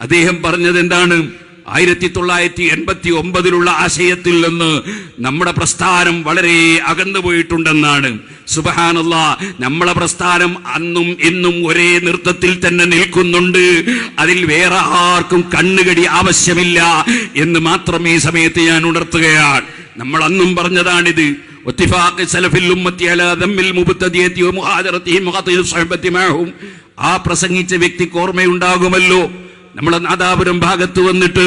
അദ്ദേഹം പറഞ്ഞത് എന്താണ്? ആയിരത്തി തൊള്ളായിരത്തി എൺപത്തി ഒമ്പതിലുള്ള ആശയത്തിൽ നിന്ന് നമ്മുടെ പ്രസ്ഥാനം വളരെ അകന്നു പോയിട്ടുണ്ടെന്നാണ്. സുബഹാനുള്ള നമ്മളെ പ്രസ്ഥാനം അന്നും ഇന്നും ഒരേ നൃത്തത്തിൽ തന്നെ നിൽക്കുന്നുണ്ട്. അതിൽ വേറെ ആർക്കും കണ്ണുകടി ആവശ്യമില്ല എന്ന് മാത്രം ഈ സമയത്ത് ഞാൻ ഉണർത്തുകയാണ്. നമ്മൾ അന്നും പറഞ്ഞതാണിത്. ആ പ്രസംഗിച്ച വ്യക്തിക്ക് ഓർമ്മയുണ്ടാകുമല്ലോ. നമ്മളെ നാദാപുരം ഭാഗത്ത് വന്നിട്ട്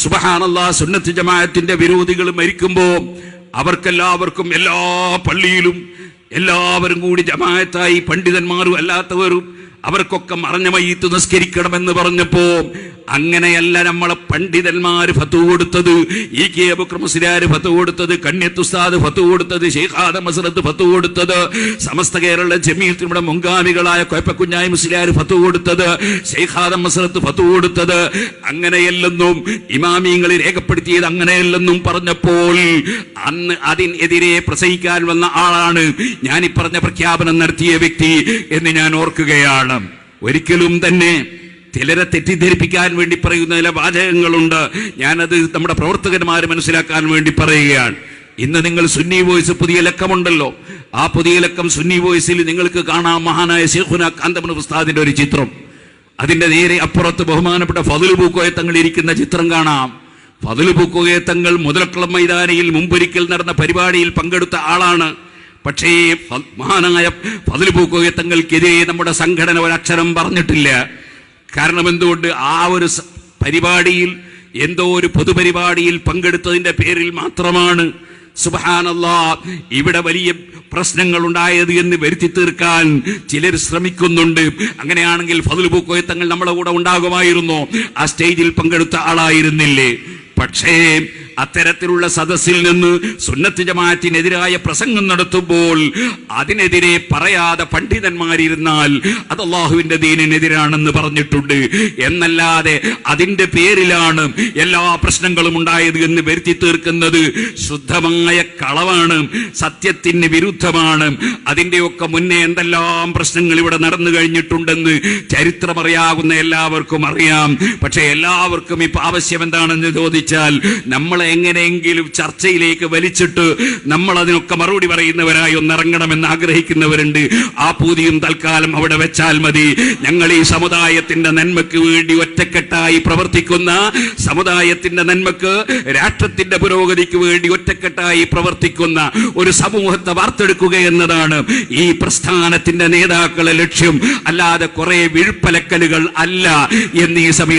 സുബഹാനല്ലാ സുന്നത്ത് ജമാഅത്തിന്റെ വിരോധികൾ മരിക്കുമ്പോൾ അവർക്കെല്ലാവർക്കും എല്ലാ പള്ളിയിലും എല്ലാവരും കൂടി ജമാഅത്തായി പണ്ഡിതന്മാരും അല്ലാത്തവരും അവർക്കൊക്കെ മറഞ്ഞ മയ്യത്ത് നിസ്കരിക്കണമെന്ന് പറഞ്ഞപ്പോ അങ്ങനെയല്ല നമ്മളെ പണ്ഡിതന്മാർ ഫത്തു കൊടുത്തത്. ഈ കെ അബുക്രമസിലാര് ഫത്തു കൊടുത്തത് കണ്യത്തുസ്താദ് ഫത്തു കൊടുത്തത് ഷെയ്ഖാദ മസറത്ത് ഫത്തു കൊടുത്തത് സമസ്ത കേരള ജമീയത്തിനുടെ മുൻഗാമികളായ കൊയപ്പക്കുഞ്ഞായി മുസ്ലിയാർ ഫത്തു കൊടുത്തത് ഷെയ്ഖാദ മസറത്ത് ഫത്തു കൊടുത്തത്. അങ്ങനെയല്ലെന്നും ഇമാമിയങ്ങൾ രേഖപ്പെടുത്തിയത് അങ്ങനെയല്ലെന്നും പറഞ്ഞപ്പോൾ അന്ന് അതിനെതിരെ പ്രസംഗിക്കാൻ വന്ന ആളാണ്. ഈ പറഞ്ഞ പ്രഖ്യാപനം നടത്തിയ വ്യക്തി എന്ന് ഞാൻ ഓർക്കുകയാണ്. ഒരിക്കലും തന്നെ ചിലരെ തെറ്റിദ്ധരിപ്പിക്കാൻ വേണ്ടി പറയുന്ന ചില വാചകങ്ങളുണ്ട്. ഞാനത് നമ്മുടെ പ്രവർത്തകന്മാരെ മനസ്സിലാക്കാൻ വേണ്ടി പറയുകയാണ്. ഇന്ന് നിങ്ങൾ സുന്നി വോയിസ് പുതിയ ലക്കമുണ്ടല്ലോ. ആ പുതിയ ലക്കം സുന്നി വോയിസിൽ നിങ്ങൾക്ക് കാണാം മഹാനായ ശേഖുന കാന്തമന ഉസ്താദിന്റെ ഒരു ചിത്രം. അതിന്റെ നേരെ അപ്പുറത്ത് ബഹുമാനപ്പെട്ട ഫതുൽ പൂക്കോയെ തങ്ങൾ ഇരിക്കുന്ന ചിത്രം കാണാം. ഫതുൽ പൂക്കോയെ തങ്ങൾ മുതലക്കുളം മൈതാനിയിൽ മുമ്പൊരിക്കൽ നടന്ന പരിപാടിയിൽ പങ്കെടുത്ത ആളാണ്. പക്ഷേ മഹാനായ ഫതിൽ പൂക്കോയ തങ്ങൾക്കെതിരെ നമ്മുടെ സംഘടന ഒരക്ഷരം പറഞ്ഞിട്ടില്ല. കാരണം എന്തുകൊണ്ട്? ആ ഒരു പരിപാടിയിൽ എന്തോ ഒരു പൊതുപരിപാടിയിൽ പങ്കെടുത്തതിന്റെ പേരിൽ മാത്രമാണ് സുബഹാനല്ലാ ഇവിടെ വലിയ പ്രശ്നങ്ങൾ ഉണ്ടായത് എന്ന് വരുത്തി തീർക്കാൻ ചിലർ ശ്രമിക്കുന്നുണ്ട്. അങ്ങനെയാണെങ്കിൽ ഫതുൽ പൂക്കോയെ തങ്ങൾ നമ്മുടെ കൂടെ ഉണ്ടാകുമായിരുന്നു? ആ സ്റ്റേജിൽ പങ്കെടുത്ത ആളായിരുന്നില്ലേ? പക്ഷേ അത്തരത്തിലുള്ള സദസ്സിൽ നിന്ന് സുന്നത്ത് ജമാഅത്തിനെതിരായ പ്രസംഗം നടത്തുമ്പോൾ അതിനെതിരെ പറയാതെ പണ്ഡിതന്മാരിരുന്നാൽ അത് അള്ളാഹുവിന്റെ ദീനിനെതിരാണെന്ന് പറഞ്ഞിട്ടുണ്ട്. എന്നല്ലാതെ അതിന്റെ പേരിലാണ് എല്ലാ പ്രശ്നങ്ങളും ഉണ്ടായത് എന്ന് വരുത്തി തീർക്കുന്നത് ശുദ്ധമായ കളവാണ് സത്യത്തിന് വിരുദ്ധമാണ്. അതിന്റെയൊക്കെ മുന്നേ എന്തെല്ലാം പ്രശ്നങ്ങൾ ഇവിടെ നടന്നു കഴിഞ്ഞിട്ടുണ്ടെന്ന് ചരിത്രമറിയാവുന്ന എല്ലാവർക്കും അറിയാം. പക്ഷെ എല്ലാവർക്കും ഇപ്പൊ ആവശ്യം എന്താണെന്ന് ചോദിച്ചാൽ നമ്മളെ എങ്ങനെയെങ്കിലും ചർച്ചയിലേക്ക് വലിച്ചിട്ട് നമ്മൾ അതിനൊക്കെ മറുപടി പറയുന്നവരായി ഒന്നിറങ്ങണമെന്ന് ആഗ്രഹിക്കുന്നവരുണ്ട്. ആ പൂതിയും തൽക്കാലം അവിടെ വെച്ചാൽ മതി. ഞങ്ങൾ ഈ സമുദായത്തിന്റെ നന്മയ്ക്ക് വേണ്ടി ഒറ്റക്കെട്ടായി പ്രവർത്തിക്കുന്ന സമുദായത്തിന്റെ നന്മക്ക് രാഷ്ട്രത്തിന്റെ പുരോഗതിക്ക് വേണ്ടി ഒറ്റക്കെട്ടായി പ്രവർത്തിക്കുന്ന ഒരു സമൂഹത്തെ വാർത്തെടുക്കുക എന്നതാണ് ഈ പ്രസ്ഥാനത്തിന്റെ നേതാക്കളെ ലക്ഷ്യം. അല്ലാതെ കുറെ വിഴുപ്പലക്കലുകൾ അല്ല എന്ന് സമയത്ത്